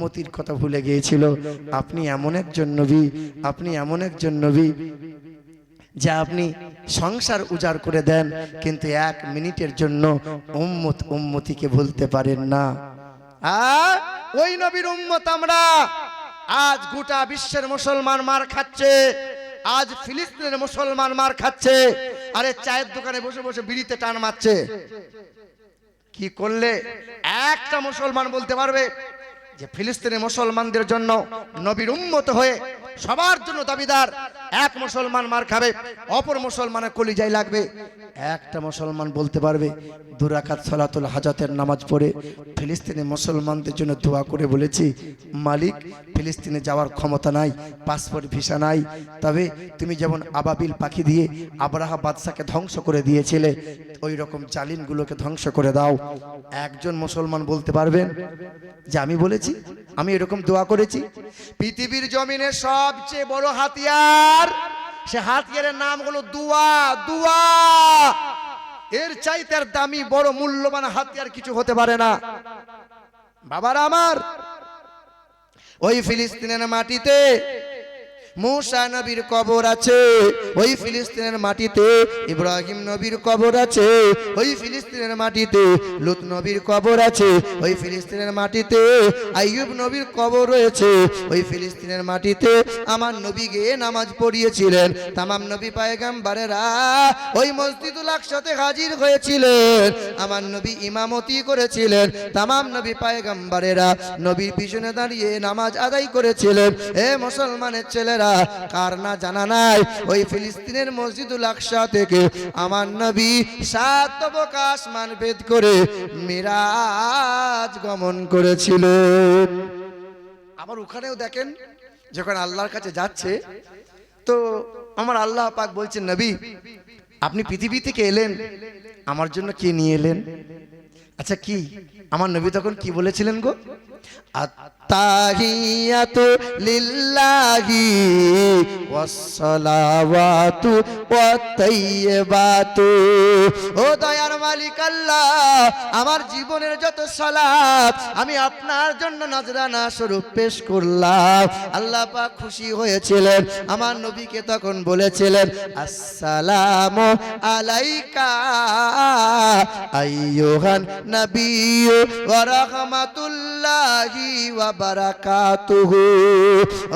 উম্মতির কথা ভুলে গিয়েছিল। আপনি এমন একজন নবী, আপনি এমন একজন নবী যা আপনি সংসার উজাড় করে দেন, কিন্তু এক মিনিটের জন্য উম্মত উম্মতিকে ভুলতে পারেন না। আর ওই নবীর উম্মত আমরা আজ গোটা বিশ্বের মুসলমান মার খাচ্ছে, আজ ফিলিস্তিনের মুসলমান মার খাচ্ছে, আরে চায়ের দোকানে বসে বসে বিড়িতে টান মারছে। কি করলে? একটা মুসলমান বলতে পারবে যে ফিলিস্তিনি মুসলমানদের জন্য নবীর উন্মত হয়ে সবার জন্য দাবিদার। এক মুসলমান মার খাবে, অপর মুসলমানের কলিজাই লাগবে। একটা মুসলমান বলতে পারবে দুরাকাত সলাতুল হাজাতের নামাজ পড়ে ফিলিস্তিনি মুসলমানদের জন্য দোয়া করে বলেছি, মালিক, ফিলিস্তিনে যাওয়ার ক্ষমতা নাই পাসপোর্ট ভিসা নাই, তবে তুমি যেমন আবাবিল পাখি দিয়ে আবরাহা বাদশাকে ধ্বংস করে দিয়েছিলে, ওই রকম জালিনগুলোকে ধ্বংস করে দাও। একজন মুসলমান বলতে পারবেন যে আমি বলেছি, আমি এরকম দোয়া করেছি, পৃথিবীর জমিনে সবচেয়ে বড় হাতিয়ার? সে হাতিয়ারের নাম হলো দুয়া দুয়া। এর চাইতে আর দামি, বড়, মূল্যবান হাতিয়ার কিছু হতে পারে না। বাবার আমার, ওই ফিলিস্তিনের মাটিতে মুসা নবীর কবর আছে, ওই ফিলিস্তিনের মাটিতে, ইব্রাহিম নবীর কবর আছে, ওই ফিলিস্তিনের মাটিতে, লুত নবীর কবর আছে, ওই ফিলিস্তিনের মাটিতে, আইয়ুব নবীর কবর রয়েছে, ওই ফিলিস্তিনের মাটিতে আমার নবী গিয়ে নামাজ পড়িয়েছিলেন। তামাম নবী পায়গাম্বারেরা ওই মসজিদুল আকসাতে হাজির হয়েছিলেন, আমার নবী ইমামতি করেছিলেন। তামাম নবী পায়গাম্বারেরা নবীর পিছনে দাঁড়িয়ে নামাজ আদায় করেছিলেন। এ মুসলমানের ছেলেরা কার না জানা নাই, ওই ফিলিস্তিনের মসজিদুল আকসা থেকে আমার নবী সাত অবকাশ মান ভেদ করে মিরাজ গমন করেছিল আবার ওখানেও দেখেন, যখন আল্লাহর কাছে যাচ্ছে, তো আমার আল্লাহ পাক বলছেন, নবী, আপনি পৃথিবী থেকে এলেন, আমার জন্য কি নিয়ে এলেন? আচ্ছা কি? আমার নবী তখন কি বলেছিলেন গো? আত্তাহিয়াতু লিল্লাহি ওয়াসসালাওয়াতু ওয়াত-তাইয়্যিবাতু। ও দয়ার মালিক আল্লাহ, আমার জীবনের যত সালাত, আমি আপনার জন্য নজরানা স্বরূপ পেশ করলাম। আল্লাহ পাক খুশি হয়েছিলেন, আমার নবীকে তখন বলেছিলেন, আসসালামু আলাইকা আইয়ুহান নাবিয়্যু ওয়া রাহমাতুল্লাহি ওয়া বারাকাতুহু।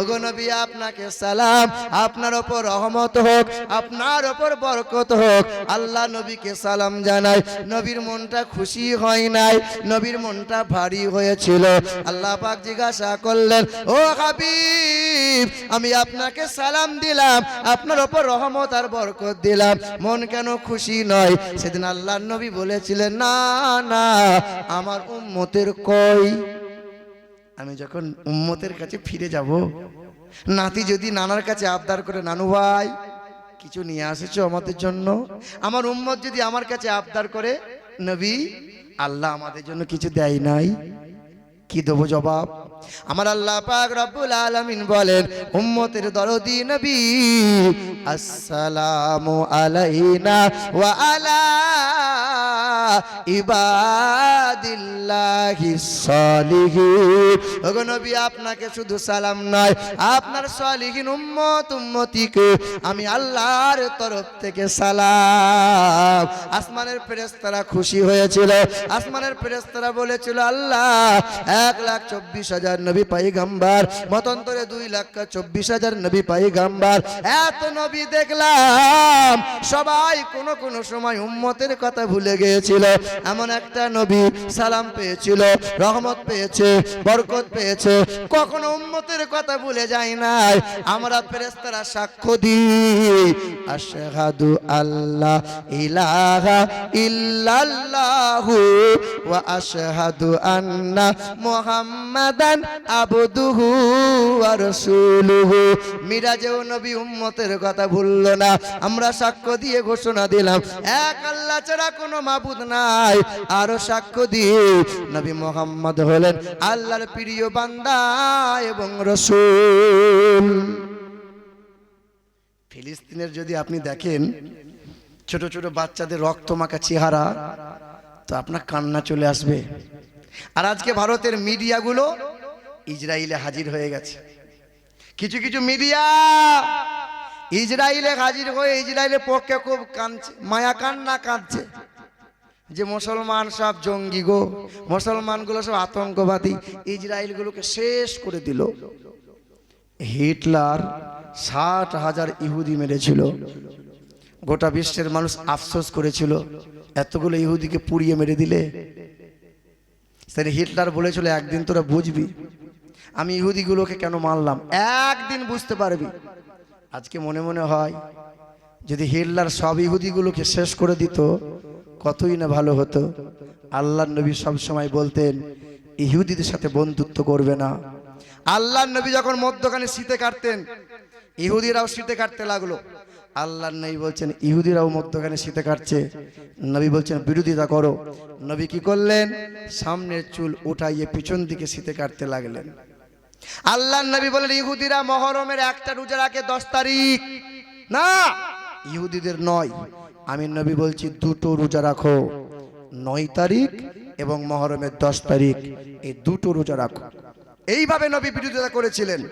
ওগো নবী, আপনাকে সালাম। আপনার ওপর রহমত হোক, আপনার ওপর বরকত হোক। আল্লাহ নবীকে সালাম জানাই। নবীর মনটা খুশি হয় নাই, নবীর মনটা ভারী হয়েছিল। আল্লাহ পাক জিজ্ঞাসা করলেন, ও হাবিব, আমি আপনাকে সালাম দিলাম, আপনার ওপর রহমত আর বরকত দিলাম। মন কেন খুশি নয়? সেদিন আল্লাহ নবী বলেছিলেন, না না, আমার উম্মতের কই? আমি যখন উম্মতের কাছে ফিরে যাব, নাতি যদি নানার কাছে আবদার করে, নানু ভাই, কিছু নিয়ে আসেছো আমাদের জন্য? আমার উম্মত যদি আমার কাছে আবদার করে, নবী, আল্লাহ আমাদের জন্য কিছু দেয় নাই। কি দেবো জবাব? আমার আল্লাহ পাক রব্বুল আলামিন বলেন, উম্মতের দরদি নবী, আসসালামু আলাইনা ওয়া আলা ইবাদিল্লাহি সলিহিন ওগো নবী, আপনাকে শুধু সালাম নয়, আপনার সলিহিন উম্মত উম্মতিকে আমি আল্লাহর তরফ থেকে সালাম। আসমানের ফেরেশতারা খুশি হয়েছিল, আসমানের ফেরেশতারা বলেছিল, আল্লাহ, এক লাখ চব্বিশ হাজার নবী পাইগাম্বার মতন্তরে দুই লাখ চব্বিশ হাজার নবী পাইগাম্বার এত নবী দেখলাম, সবাই কোন কোন সময় উম্মতের কথা ভুলে গিয়েছিল। এমন একটা নবী সালাম পেয়েছিল, রহমত পেয়েছে, বরকত পেয়েছে। কখনো উম্মতের কথা ভুলে যায় নাই, আমরা ফেরেশতারা সাক্ষ্য দিই। আশহাদু আল্লাহ ইলাহা ইল্লাল্লাহু ওয়া আশহাদু আন্না মুহাম্মাদান আবদুহু ওয়া রাসূলুহু। মিরাজেও নবী উম্মতের কথা ভুললো না, আমরা সাক্ষ্য দিয়ে ঘোষণা দিলাম, এক আল্লাহ ছাড়া কোনো মাবুদ নাই, আরও সাক্ষ্য দিয়ে নবী মোহাম্মদ হলেন আল্লাহর প্রিয় বান্দা এবং রসুল। ফিলিস্তিনের যদি আপনি দেখেন, ছোট ছোট বাচ্চাদের রক্তমাখা চেহারা, তো আপনার কান্না চলে আসবে। আর আজকে ভারতের মিডিয়াগুলো ইসরায়েলে হাজির হয়ে গেছে। কিছু কিছু মিডিয়া ইসরায়েলে হাজির হয়ে ইসরায়েলের পক্ষে খুব কাঁদছে, মায়া কান্না কাঁদছে। যে মুসলমান সব জঙ্গি গো, মুসলমানগুলো সব আতঙ্কবাদী, ইসরায়েলগুলোকে শেষ করে দিল। হিটলার ষাট হাজার ইহুদি মেরেছিল। গোটা বিশ্বের মানুষ আফসোস করেছিল, এতগুলো ইহুদিকে পুড়িয়ে মেরে দিলে। সেটা হিটলার বলেছিল, একদিন তোরা বুঝবি, আমি ইহুদিগুলোকে কেন মারলাম? একদিন বুঝতে পারবি। আজকে মনে মনে হয় যদি হিটলার সব ইহুদিগুলোকে শেষ করে দিত, কতই না ভালো হতো। আল্লাহ নবী সব সময় বলতেন, ইহুদিদের সাথে বন্ধুত্ব করবে না। আল্লাহ নবী যখন মধ্যখানে শীতে কাটতেন, ইহুদিরাও শীতে কাটতে লাগল। আল্লাহ নবী বলছেন, ইহুদিরাও মধ্যখানে শীতে কাটছে। নবী বলছেন, বিরোধিতা করো। নবী কি করলেন? সামনের চুল উঠাইয়ে পিছন দিকে শীতে কাটতে লাগলেন। আল্লাহ নবী বলেন, ইহুদিরা মহরমের একটা রোজা রাখে দশ তারিখ। না! ইহুদিদের নয়। আমি নবী বলছি, দুটো রোজা রাখো, নয় তারিখ এবং মহরমের দশ তারিখ। এই দুটো রোজা রাখো। এইভাবে নবী বিরোধিতা করেছিলেন।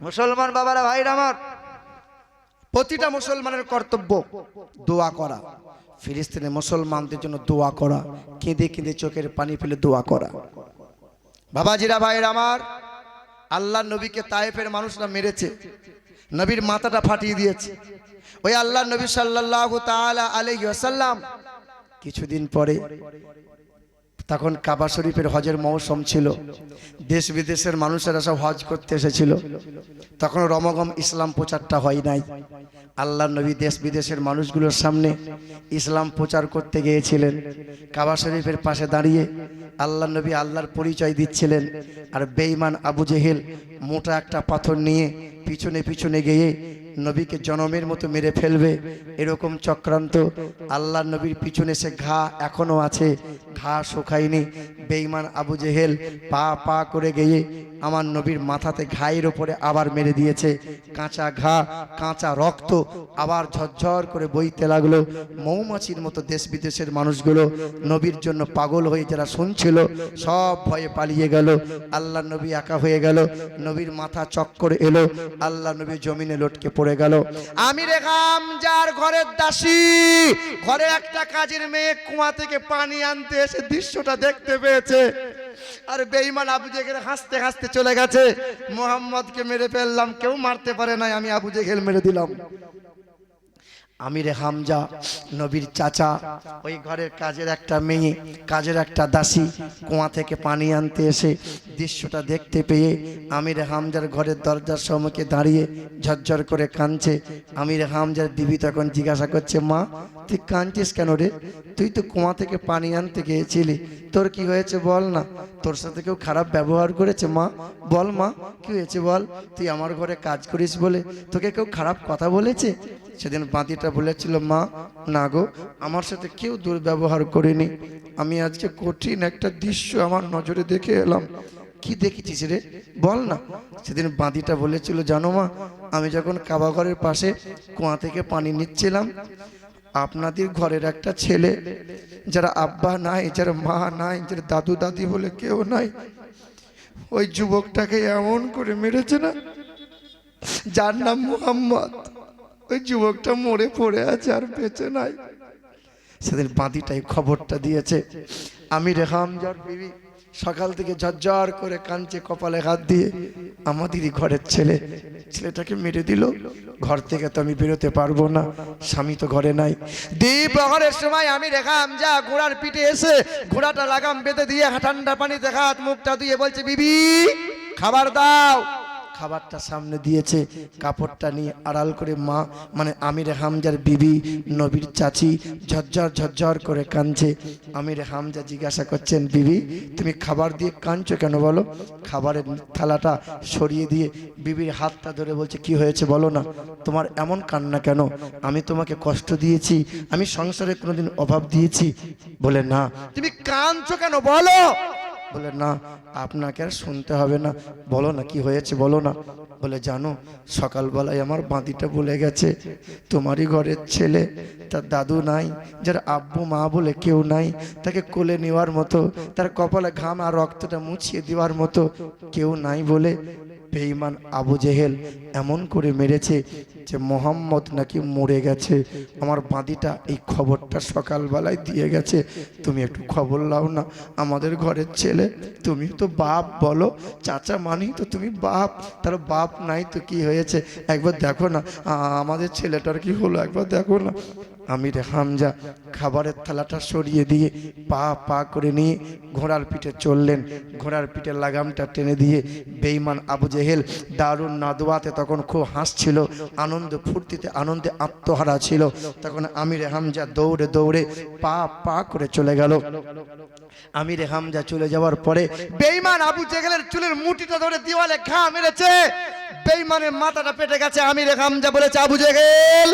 মুসলমান বাবারা, ভাইরা আমার, প্রতিটা মুসলমানের কর্তব্য দোয়া করা। ফিলিস্তিনে মুসলমানদের জন্য দোয়া করা, কেঁদে কেঁদে চোখের পানি ফেলে দোয়া করা। বাবাজিরা ভাইয়ের আমার, আল্লাহ নবীকে তায়েফের মানুষরা মেরেছে, নবীর মাথাটা ফাটিয়ে দিয়েছে। ওই আল্লাহ নবী সাল্লাহ আলাইহি কিছুদিন পরে তখন কাবা শরীফের হজের মৌসুম ছিল। দেশ বিদেশের মানুষেরা সব হজ করতে এসেছিল। তখন রমগম ইসলাম প্রচারটা হয় নাই। আল্লাহ নবী দেশ বিদেশের মানুষগুলোর সামনে ইসলাম প্রচার করতে গিয়েছিলেন। কাবা শরীফের পাশে দাঁড়িয়ে আল্লাহ নবী আল্লাহর পরিচয় দিচ্ছিলেন আর বেঈমান আবু জেহেল মোটা একটা পাথর নিয়ে পিছনে পিছনে গিয়ে নবীকে জনমের মতো মেরে ফেলবে, এরকম চক্রান্ত। আল্লাহ নবীর পিছনে সে ঘা এখনও আছে, ঘা শুকায়নি। বেঈমান আবু জেহেল পা পা করে গিয়ে আমার নবীর মাথাতে ঘায়ের ওপরে আবার মেরে দিয়েছে। কাঁচা ঘা, কাঁচা রক্ত, আবার ঝরঝর করে বইতে লাগল। মৌমাছির মতো দেশ বিদেশের মানুষগুলো নবীর জন্য পাগল হয়ে যারা শুনছিল, সব ভয়ে পালিয়ে গেল। আল্লাহ নবী একা হয়ে গেল। নবীর মাথা চক্কর এলো। আল্লাহ নবী জমিনে লটকে পড়ে গেল। আমি রেখাম যার ঘরের দাসী, ঘরে একটা কাজের মেয়ে কুয়া থেকে পানি আনতে এসে দৃশ্যটা দেখতে পেয়েছে। আর বেঈমান আবু জেগের হাসতে হাসতে চলে গেছে। মোহাম্মদকে মেরে ফেললাম, কেউ মারতে পারে নাই, আমি আবু জেগেল মেরে দিলাম। আমিরে হামজা, নবীর চাচা, ওই ঘরের কাজের একটা মেয়ে, কাজের একটা দাসী, কুয়া থেকে পানি আনতে এসে দৃশ্যটা দেখতে পেয়ে আমিরে হামজার ঘরের দরজার সম্মুখে দাঁড়িয়ে ঝরঝর করে কাঁদছে। আমিরে হামজার দিবি তখন জিজ্ঞাসা করছে, মা, তুই কাঁদছিস কেন রে? তুই তো কুয়া থেকে পানি আনতে গিয়েছিলি তোর কি হয়েছে বল না? তোর সাথে কেউ খারাপ ব্যবহার করেছে মা? বল মা, কি হয়েছে বল? তুই আমার ঘরে কাজ করিস বলে তোকে কেউ খারাপ কথা বলেছে? সেদিন বাঁদিটা বলেছিল, মা, না গো, আমার সাথে কেউ দুর্ব্যবহার করেনি। আমি আজকে কঠিন একটা দৃশ্য আমার নজরে দেখে এলাম। কি দেখেছিস রে? বল না। সেদিন বাঁদিটা বলেছিল, জানো মা, আমি যখন কাবাঘরের পাশে কুয়া থেকে পানি নিচ্ছিলাম আপনাদের ঘরের একটা ছেলে, যারা আব্বা নাই, যারা মা নাই, যারা দাদু দাদি বলে কেউ নাই, ওই যুবকটাকে এমন করে মেরেছে না? যার নাম মোহাম্মদ। ওই যুবকটা মরে পড়ে আছে আর বেঁচে নাই। সেদিন বাঁদিটাই খবরটা দিয়েছে আমি রেখাম যার বিবি। সকাল থেকে ঝরঝর করে কাঁদছে কপালে হাত দিয়ে। আমাদেরই ঘরের ছেলে। ছেলেটাকে মেরে দিল। ঘর থেকে তো আমি বেরোতে পারব না। স্বামী তো ঘরে নাই। দ্বীপ ঘরের সময় আমি রেখাম যা ঘোড়ার পিঠে এসে ঘোড়াটা লাগাম বেঁধে দিয়ে ঠান্ডা পানিতে হাত মুখটা দিয়ে বলছে, বিবি, খাবার দাও। খাবারটা সামনে দিয়েছে, কাপড়টা নিয়ে আড়াল করে মা মানে আমির হামজার বিবি, নবীর চাচি ঝরঝর ঝরঝর করে কাঁদছে। আমির হামজা জিজ্ঞাসা করছেন, বিবি, তুমি খাবার দিয়ে কাঁদছো কেন বলো? খাবারের থালাটা সরিয়ে দিয়ে বিবির হাতটা ধরে বলছে, কি হয়েছে বলো না? তোমার এমন কান্না কেন? আমি তোমাকে কষ্ট দিয়েছি, আমি সংসারে কোনোদিন অভাব দিয়েছি। বলে, না। তুমি কাঁদছো কেন বলো? বলে, না, আপনাকে আর শুনতে হবে না। বলো না, কি হয়েছে? বলো না। বলে, জানো, সকালবেলায় আমার বাঁদিটা বলে গেছে। তোমারই ঘরের ছেলে, তার দাদু নাই, যার আব্বু, মা বলে কেউ নাই। তাকে কোলে নেওয়ার মতো, তার কপালে ঘাম আর রক্তটা মুছিয়ে দেওয়ার মতো কেউ নাই বলে বেঈমান আবু জেহেল এমন করে মেরেছে যে মোহাম্মদ নাকি মরে গেছে। আমার বাঁদিটা এই খবরটা সকালবেলায় দিয়ে গেছে। তুমি একটু খবর লাও না, আমাদের ঘরের ছেলে। তুমি তো বাপ বলো, চাচা মানি তো তুমি বাপ। তার বাপ নাই তো কি হয়েছে? একবার দেখো না আমাদের ছেলেটার কি হলো? একবার দেখো না। আমির হামজা খাবারের থালাটা সরিয়ে দিয়ে পা পা করে নিয়ে ঘোড়ার পিঠে চললেন। ঘোড়ার পিঠে লাগামটা টেনে দিয়ে বেইমান আবু জেহেল দারুণ নাদোয়াতে তখন খুব হাসছিল, আনন্দ ফুর্তিতে, আনন্দে আত্মহারা ছিল। তখন আমির হামজা দৌড়ে দৌড়ে পা পা করে চলে গেল। আমির হামজা চলে যাওয়ার পরে বেইমান আবু জেহেলের চুলের মুঠিটা ধরে দিওয়ালে ঘা মেরেছে। বেইমানের মাথাটা পেটে গেছে, আমির হামজা বলেছে, আবু জেহেল!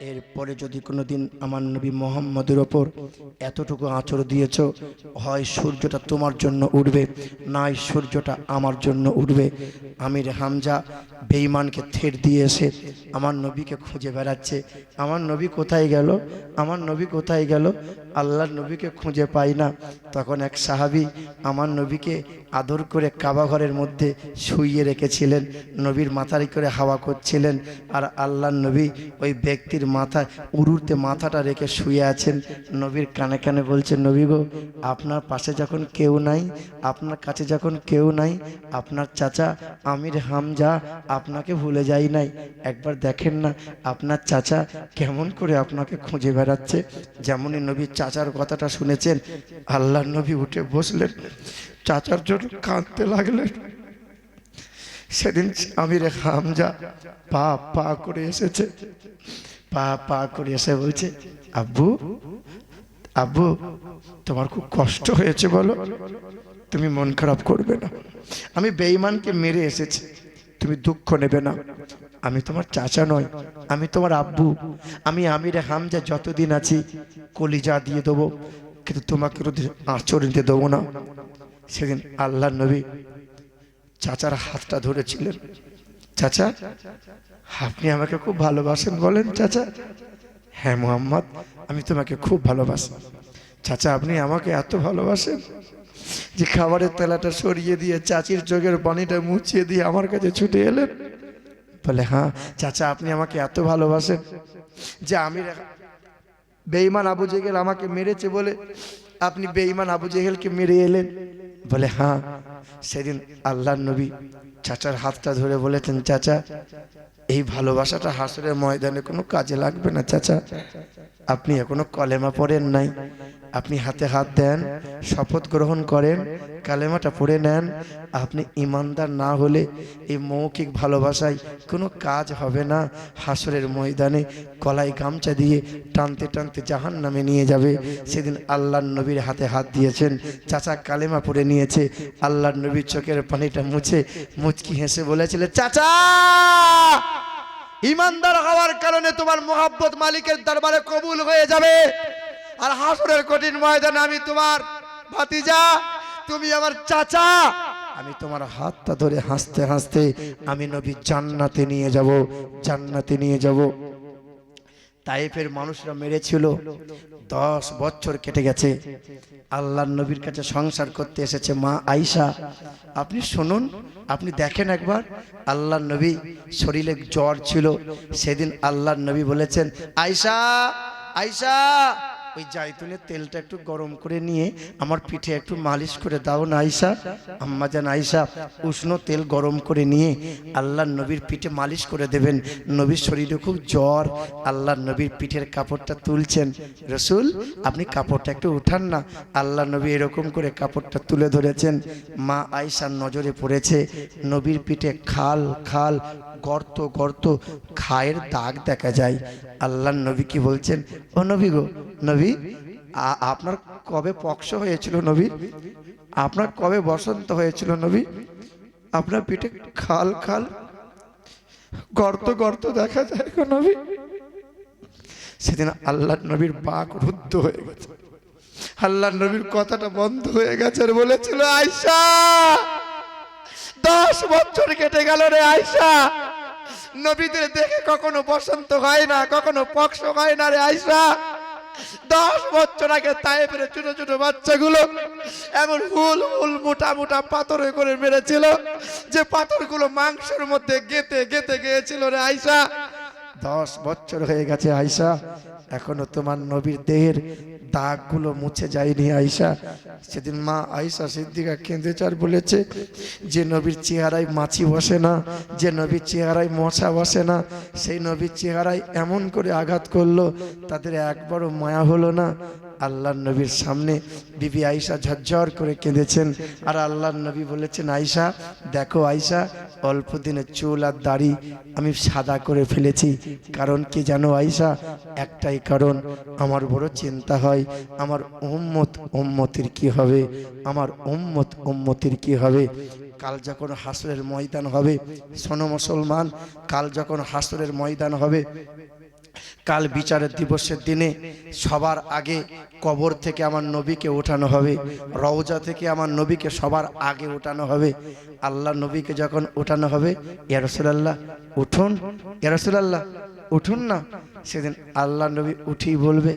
এরপরে যদি কোনো দিন আমার নবী মোহাম্মদের ওপর এতটুকু আঁচড় দিয়েছ, হয় সূর্যটা তোমার জন্য উঠবে, নাই সূর্যটা আমার জন্য উঠবে। আমির হামজা বেঈমানকে থের দিয়ে এসে আমার নবীকে খুঁজে বেড়াচ্ছে। আমার নবী কোথায় গেল? আমার নবী কোথায় গেল? আল্লাহর নবীকে খুঁজে পাই না। তখন এক সাহাবি আমার নবীকে আদর করে কাবা ঘরের মধ্যে শুইয়ে রেখেছিলেন, নবীর মাথারি করে হাওয়া করছিলেন। আর আল্লাহর নবী ওই ব্যক্তির মাথায় উরুতে মাথাটা রেখে শুয়ে আছেন। নবীর কানে কানে বলছেন নবী গো, আপনার পাশে যখন কেউ নাই, আপনার কাছে যখন কেউ নাই, আপনার চাচা আমির হামজা আপনাকে ভুলে যাই নাই। একবার দেখেন না, আপনার চাচা কেমন করে আপনাকে খুঁজে বেড়াচ্ছে। যেমনই নবীর চাচার কথাটা শুনেছেন আল্লাহর নবী উঠে বসলেন। চাচার জন্য কাঁদতে লাগলেন। সেদিন আমির হামজা পা পা করে এসেছে। পা পা করে এসে বলছে, আব্বু আব্বু, তোমার খুব কষ্ট হয়েছে বলো। তুমি মন খারাপ করবে না। আমি বেঈমানকে মেরে এসেছি। তুমি দুঃখ নেবে না। আমি তোমার চাচা নয় আমি তোমার আব্বু। আমি আমির হামজা যতদিন আছি, কলিজা দিয়ে দেবো, কিন্তু তোমাকে আঁচড় নিতে দেবো না। সেদিন আল্লাহ নবী চাচার হাতটা ধরেছিলেন। চাচা আপনি আমাকে খুব ভালোবাসেন বলেন, চাচা। হ্যাঁ মোহাম্মদ, আমি তোমাকে খুব ভালোবাসি। চাচা, আপনি আমাকে এত ভালোবাসেন যে খাবারের তেলাটা সরিয়ে দিয়ে চাচির চোখের পানিটা মুছিয়ে দিয়ে আমার কাছে ছুটে এলেন। বলে হ্যাঁ চাচা, আপনি আমাকে এত ভালোবাসেন যে আমি বেঈমান আবু জেহেল আমাকে মেরেছে বলে আপনি বেঈমান আবু জেহেলকে মেরে এলেন। বলে হ্যাঁ সেদিন আল্লাহর নবী চাচার হাতটা ধরে বলেছেন, চাচা এই ভালোবাসাটা হাসরের ময়দানে কোনো কাজে লাগবে না চাচা। আপনি এখনও কলেমা পড়েন নাই। আপনি হাতে হাত দেন, শপথ গ্রহণ করেন, কালেমাটা পড়ে নেন। আপনি ইমানদার না হলে এই মৌখিক ভালোবাসায় কোনো কাজ হবে না। হাসরের ময়দানে কলাই গামছা দিয়ে টানতে টানতে জাহান নামে নিয়ে যাবে। সেদিন আল্লাহর নবীর হাতে হাত দিয়েছেন। চাচা কালেমা পড়ে নিয়েছে। আল্লাহর নবীর চোখের পানিটা মুছে মুচকি হেসে বলেছিল চাচা! ইমানদার হওয়ার কারণে তোমার মোহাব্বত মালিকের দরবারে কবুল হয়ে যাবে। আর হাসরের কঠিন ময়দানে আমি তোমার ভাতিজা, তুমি আমার চাচা, আমি তোমার হাতটা ধরে হাসতে হাসতে আমি নবী জান্নাতে নিয়ে যাব, জান্নাতে নিয়ে যাব। তাইফের মানুষরা মেরেছিল। দশ বছর কেটে গেছে। আল্লাহ নবীর কাছে সংসার করতে এসেছে মা আইসা আপনি শুনুন, আপনি দেখেন একবার। আল্লাহ নবী শরীরে জ্বর ছিল। সেদিন আল্লাহ নবী বলেছেন আইসা আয়সা ওই জাইতুনের তেলটা একটু গরম করে নিয়ে আমার পিঠে একটু মালিশ করে দাও না আয়সা আম্মা জান আয়সা উষ্ণ তেল গরম করে নিয়ে আল্লাহর নবীর পিঠে মালিশ করে দেবেন। নবীর শরীরে খুব জ্বর আল্লাহর নবীর পিঠের কাপড়টা তুলছেন। রসুল, আপনি কাপড়টা একটু উঠান না। আল্লাহ নবী এরকম করে কাপড়টা তুলে ধরেছেন। মা আয়সার নজরে পড়েছে। নবীর পিঠে খাল খাল, গর্ত গর্ত, খায়ের দাগ দেখা যায়। আল্লাহর নবী কি বলছেন? ও নবী গো, নবী আ- আপনার কবে পক্ষ হয়েছিল নবী? আপনার কবে বসন্ত হয়েছিল নবী? আপনার পিঠে খাল খাল গর্ত গর্ত দেখা যায় গো নবী। সেদিন আল্লাহ নবীর বাক রুদ্ধ হয়ে গেছে। আল্লাহ নবীর কথাটা বন্ধ হয়ে গেছে আর বলেছিল আয়সা দশ বছর কেটে গেল রে আয়সা নবীদের দেখে কখনো বসন্ত হয় না, কখনো পক্ষ হয় না রে আয়সা দশ বছর আগে তাইফের ছোট ছোট বাচ্চাগুলো এমন হুল হুল মোটা মোটা পাথরে করে মেরেছিল যে পাথরগুলো মাংসের মধ্যে গেতে গেতে গিয়েছিল রে আইসা দশ বছর হয়ে গেছে আইসা এখনও তোমার নবীর দেহের দাগগুলো মুছে যায়নি আয়সা সেদিন মা আয়সা সিদ্দিকা কেঁদেছে আর বলেছে, যে নবীর চেহারায় মাছি বসে না, যে নবীর চেহারায় মশা বসে না, সেই নবীর চেহারায় এমন করে আঘাত করল, তাদের একবারও মায়া হলো না আল্লাহর নবীর সামনে বিবি আয়সা ঝরঝর করে কেঁদেছেন। আর আল্লাহর নবী বলেছেন আয়সা দেখো আয়সা অল্প দিনে চুল আর দাড়ি আমি সাদা করে ফেলেছি। কারণ কি জানো আয়সা একটাই কারণ, আমার বড় চিন্তা হয়, আমার উম্মত উম্মতির কি হবে? আমার উম্মত উম্মতির কি হবে? কাল যখন হাসরের ময়দান হবে, শোনো মুসলমান, কাল যখন হাসরের ময়দান হবে কাল বিচারের দিবসের দিনে সবার আগে কবর থেকে আমার নবীকে ওঠানো হবে, রওজা থেকে আমার নবীকে সবার আগে ওঠানো হবে। আল্লাহ নবীকে যখন ওঠানো হবে ইয়ারসুলাল্লাহ উঠুন ইয়ারসুলাল্লাহ উঠুন না। সেদিন আল্লাহ নবী উঠেই বলবে,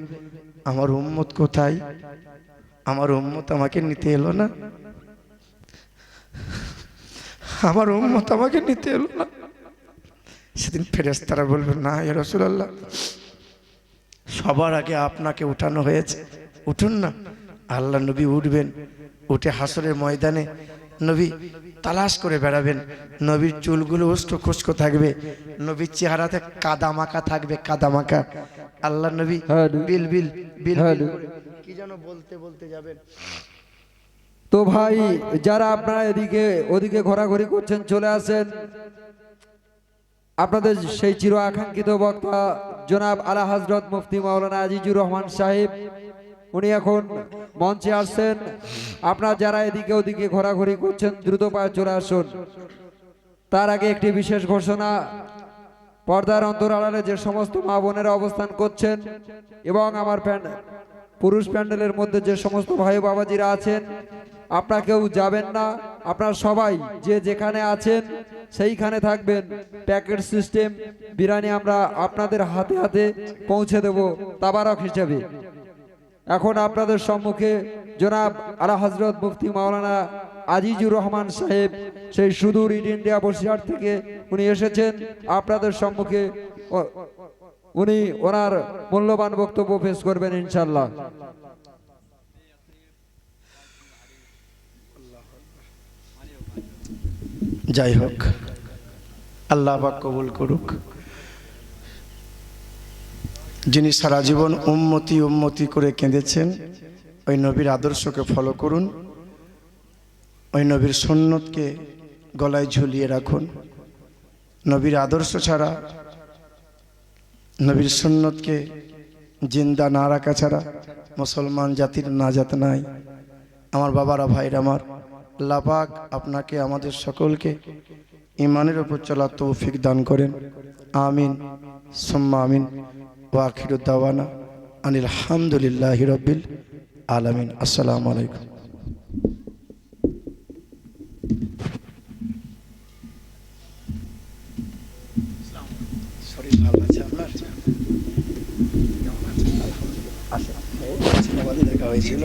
আমার উম্মত কোথায়? আমার উম্মত আমাকে নিতে এলো না? আমার উম্মত আমাকে নিতে এলো না। সেদিন ফেরেস্তারা বলবে, না এ রসুল্লাহ সবার আগে আপনাকে উঠানো হয়েছে। উঠুন না। আল্লাহ নবী উঠবেন উঠে হাসরের ময়দানে নবী তালাশ করে বেড়াবেন। নবীর চুলগুলো উষ্ঠ খুস্কো থাকবে নবীর চেহারাতে কাদা মাখা থাকবে কাদা মাখা আল্লাহ নবী বিল বিল বিল কি যেন বলতে বলতে যাবেন। তো ভাই যারা আপনারা এদিকে ওদিকে ঘোরাঘুরি করছেন চলে আসেন। আপনাদের সেই চির আকাঙ্ক্ষিত বক্তা জনাব আলা হজরত মুফতি মাওলানা আজিজুর রহমান সাহেব, উনি এখন মঞ্চে আসছেন। আপনার যারা এদিকে ওদিকে ঘোরাঘুরি করছেন, দ্রুত পায়ে চলে আসুন। তার আগে একটি বিশেষ ঘোষণা, পর্দার অন্তর আড়ালে যে সমস্ত মা বোনেরা অবস্থান করছেন এবং আমার প্যান্ড পুরুষ প্যান্ডেলের মধ্যে যে সমস্ত ভাই বাবাজিরা আছেন আপনারা কেউ যাবেন না। আপনারা সবাই যে যেখানে আছেন, সেইখানে থাকবেন। প্যাকেট সিস্টেম, বিরিয়ানি আমরা আপনাদের হাতে হাতে পৌঁছে দেব তাবারক হিসেবে। এখন আপনাদের সম্মুখে জনাব আলা হজরত মুফতি মাওলানা আজিজুর রহমান সাহেব, সেই সুদূর ইট ইন্ডিয়া বসিরহাট থেকে উনি এসেছেন। আপনাদের সম্মুখে উনি ওনার মূল্যবান বক্তব্য পেশ করবেন ইনশাল্লাহ যাই হোক, আল্লাহ পাক কবুল করুক। যিনি সারা জীবন উম্মতি উম্মতি করে কেঁদেছেন, ওই নবীর আদর্শকে ফলো করুন, ওই নবীর সন্ন্যতকে গলায় ঝুলিয়ে রাখুন। নবীর আদর্শ ছাড়া, নবীর সন্ন্যতকে জিন্দা না রাখা ছাড়া, মুসলমান জাতির নাজাত নাই। আমার বাবারা, ভাইরা, আমার লাপাক আপনাকে, আমাদের সকলকে ইমানের উপর চলা তৌফিক দান করেন। আমিন। সুম্মা আমিন। ওয়াখিরুদ্দাওয়ানা আনিল হামদুলিল্লাহ রব্বিল আলামিন। আসসালামু আলাইকুম। শরীর ভালো আছে আপনার? আসেন আমাদের দেখা হয়েছিল।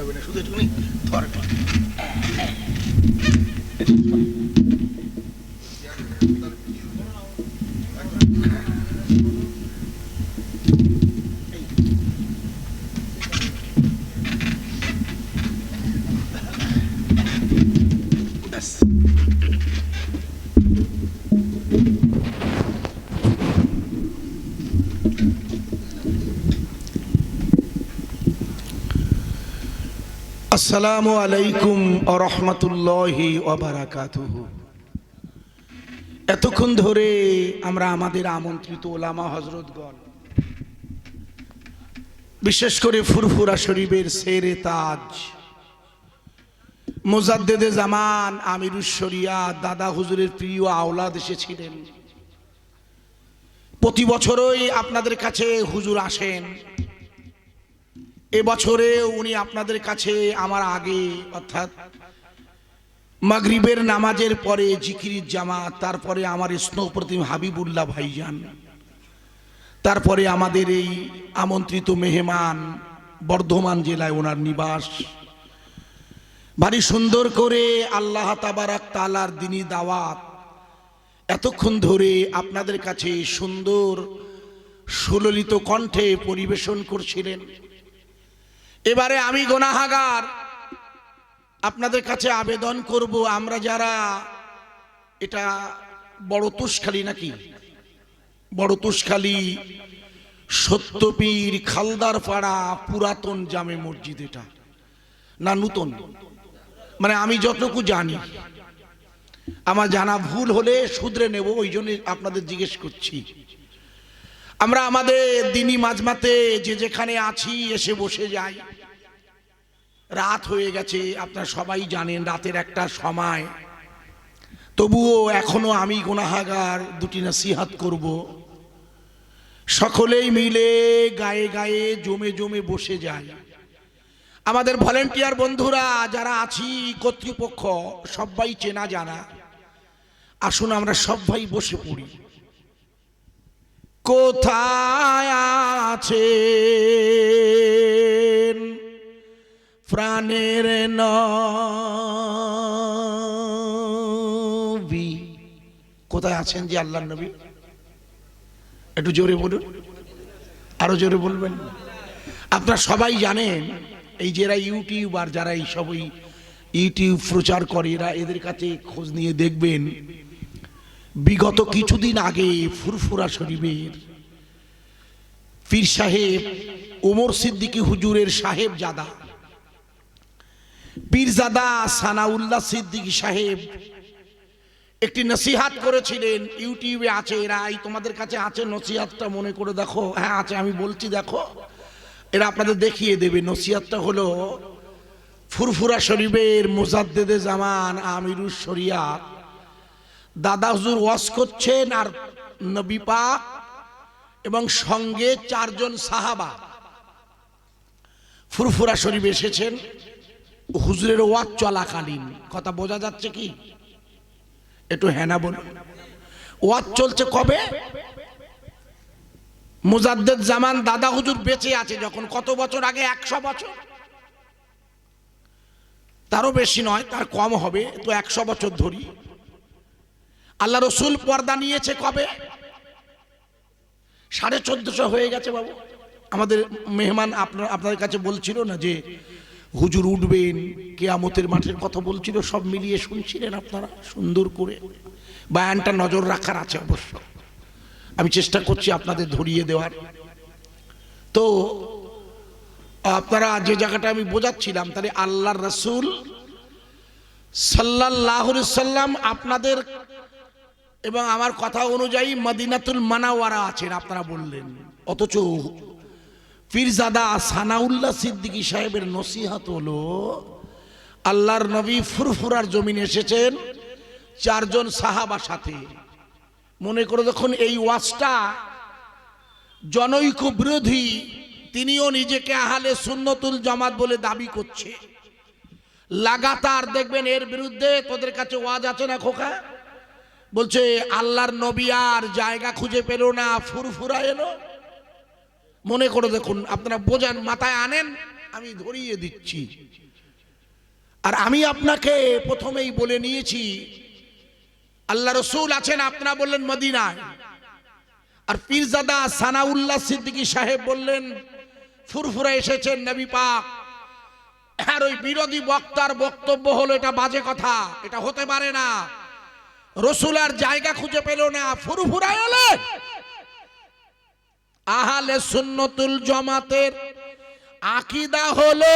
হবে না শুধু একটুখানি ধর। আসসালামু আলাইকুম রহমতুল্লাহি ওবারাকাতুহু এতক্ষণ ধরে আমরা আমাদের আমন্ত্রিত ওলামা হজরতগণ বিশেষ করে ফুরফুরা শরীফের শেরে তাজ, মোজাদ্দেদে জামান আমিরুস শরিয়া দাদা হুজুরের প্রিয় আওলাদ এসেছিলেন। প্রতি বছরই আপনাদের কাছে হুজুর আসেন। এবছরে উনি আপনাদের কাছে আমার আগে, অর্থাৎ মাগরিবের নামাজের পরে জিকিরির জামাত, তারপরে আমার স্নোপ্রতিম হাবিবুল্লাহ ভাইজান, তারপরে আমাদের এই আমন্ত্রিত মেহমান, বর্ধমান জেলায় ওনার নিবাস। ভারী সুন্দর করে আল্লাহ তাবারাক তালার দিনী দাওয়াত এতক্ষণ ধরে আপনাদের কাছে সুন্দর সুললিত কণ্ঠে পরিবেশন করছিলেন। এবারে আমি গোনাহাগার। আপনাদের কাছে আবেদন করব, আমরা যারা এটা বড় তুষখালি নাকি? বড় তুষখালি সত্যপীর খালদার পাড়া পুরাতন জামে মসজিদ এটা। না, নূতন। মানে আমি যতটুকু জানি, আমার জানা ভুল হলে শুধরে নেব, ওই জন্য আপনাদের জিজ্ঞেস করছি। আমরা আমাদের দিনী মাঝমাতে যে যেখানে আছি, এসে বসে যাই। রাত হয়ে গেছে, আপনারা সবাই জানেন রাতের একটা সময়। তবুও এখনও আমি গোনাহাগার দুটি নসিহাত করব। সকলেই মিলে গায়ে গায়ে, জমে জমে বসে যায় আমাদের ভলেন্টিয়ার বন্ধুরা যারা আছি, কর্তৃপক্ষ, সবাই চেনা জানা। আসুন আমরা সবাই বসে পড়ি। কোথায় আছে প্রাণের নবী। কোথায় আছেন যে আল্লাহ নবী? একটু জোরে বলুন। আরও জোরে বলবেন। আপনারা সবাই জানেন, এই যারা ইউটিউবার, যারা এই সব ওই ইউটিউব প্রচার করে, এরা এদের কাছে খোঁজ নিয়ে দেখবেন বিগত কিছুদিন আগে ফুরফুরা শরীফের পীর সাহেব, ওমর সিদ্দিকী হুজুরের সাহেব জাদা পীরজাদা সানাউল্লাহ সিদ্দিকী সাহেব একটি নসিহাত করেছিলেন, ইউটিউবে আছে, এরা এই তোমাদের কাছে আছে নসিহাতটা মনে করে দেখো হ্যাঁ আছে, আমি বলছি দেখো, এরা আপনাদের দেখিয়ে দেবে, নসিহাতটা হলো ফুরফুরা শরীফের মোজাদ্দেদে জামান আমিরুস শরিয়াত দাদা হুজুর ওয়াজ করছেন আর নবী পাক এবং সঙ্গে চারজন সাহাবা। ফুরফুরা শরীফ এসেছেন। হুজুরের ওয়াজ চলাকালীন। কথা বোঝা যাচ্ছে কি? একটু হেনা বলুন। ওয়াজ চলছে কবে? মুজাদ্দেদ জামান দাদা হুজুর বেঁচে আছে যখন। কত বছর আগে? একশো বছর। তারও বেশি নয়, তার কম হবে। তো একশো বছর ধরি। আল্লাহ রসুল পর্দা নিয়েছে কবে? সাড়ে চোদ্দশো হয়ে গেছে বাবু। আমাদের মেহমান আপনার, আপনাদের কাছে বলছিল না যে, হুজুর উঠবেন, কেয়ামতের মাঠের কথা বলছিল, সব মিলিয়ে শুনছিলেন আপনারা? সুন্দর করে। বায়ানটা নজর রাখার আছে অবশ্য। আমি চেষ্টা করছি আপনাদের ধরিয়ে দেওয়ার। তো, আপনারা যে জায়গাটা আমি বোঝাচ্ছিলাম, তাহলে আল্লাহর রসুল সাল্লাহ সাল্লাম আপনাদের এবং আমার কথা অনুযায়ী মদিনাতুল মানাওয়ারা আছেন, আপনারা বললেন। অথচ পীরজাদা সানাউল্লাহ সিদ্দিকী সাহেবের নসিহাত হলো, আল্লাহর নবী ফুরফুরার জমিন এসেছেন চারজন সাহাবা সাথে। মনে করে দেখুন, এই ওয়াজটা জনৈক বিরোধী, তিনিও নিজেকে আহালে সুন্নতুল জামাত বলে দাবি করছে। লাগাতার দেখবেন এর বিরুদ্ধে তোদের কাছে ওয়াজ আছে না খোকা? বলছে, আল্লাহর নবী আর জায়গা খুঁজে পেল না, ফুরফুরা এলো। মনে করে দেখুন, আপনারা বোঝান, মাথায় আনেন, আমি ধরিয়ে দিচ্ছি। আর আমি আপনাকে প্রথমেই বলে নিয়েছি, আল্লাহ রসুল আছেন, আপনারা বললেন মদিনায়। আর পীরজাদা সানাউল্লাহ সিদ্দিকী সাহেব বললেন, ফুরফুরা এসেছেন নবী পাক। আর ওই বিরোধী বক্তার বক্তব্য হলো, এটা বাজে কথা, এটা হতে পারে না। রসুল আর জায়গা খুঁজে পেল না ফুরফুরা এলে আহালে সুন্নতুল জমাতের আকিদা হলো,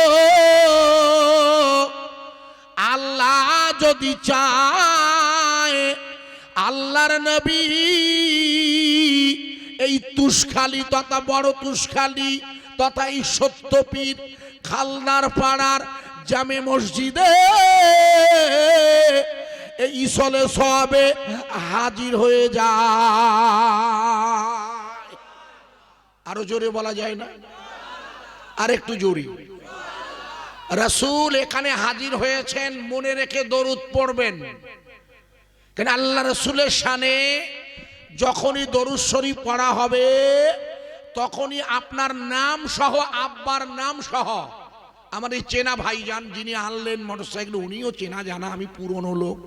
আল্লাহ যদি চায়, আল্লাহর নবী এই তুষখালি তথা বড় তুষখালি তথা এই সত্যপীঠ খালনার পাড়ার জামে মসজিদে ইসলে সবে হাজির হয়ে যায়। আরও জোরে বলা যায় না? আর একটু জোরে। রাসূল এখানে হাজির হয়েছেন, মনে রেখে দরুদ পড়বেন। কেন আল্লাহ রসুলের শানে যখনই দরুদ শরীফ পড়া হবে, তখনই আপনার নাম সহ আব্বার নাম সহ আমার এই চেনা ভাইজান যিনি আনলেন মোটরসাইকেল, উনিও চেনা জানা, আমি পুরনো লোক।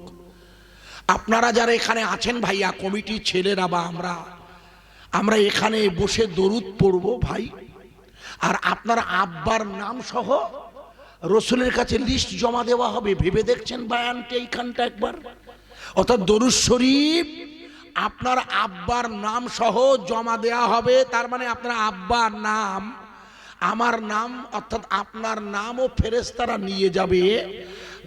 আপনারা যারা এখানে আছেন ভাইয়া, কমিটির ছেলেরা বা আমরা আমরা এখানে বসে দরুদ পড়ব ভাই। আর আপনার আব্বার নাম সহ রসুলের কাছে লিস্ট জমা দেওয়া হবে। ভেবে দেখছেন বায়ানটা এইখানটা একবার? অর্থাৎ দরুদ শরীফ, আপনার আব্বার নাম সহ জমা দেওয়া হবে। তার মানে আপনার আব্বার নাম আমার নাম, অর্থাৎ আপনার নামও ফেরেস্তারা নিয়ে যাবে।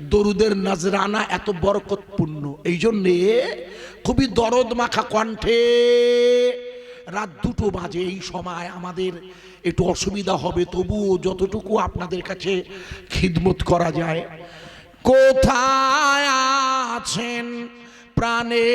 দরুদের নজরানা এত বরকতপূর্ণ। এই জন্যে খুবই দরদ মাখা কণ্ঠে রাত দুটো বাজে এই সময় আমাদের একটু অসুবিধা হবে, তবুও যতটুকু আপনাদের কাছে খিদমত করা যায়। কোথায় আছেন প্রাণে?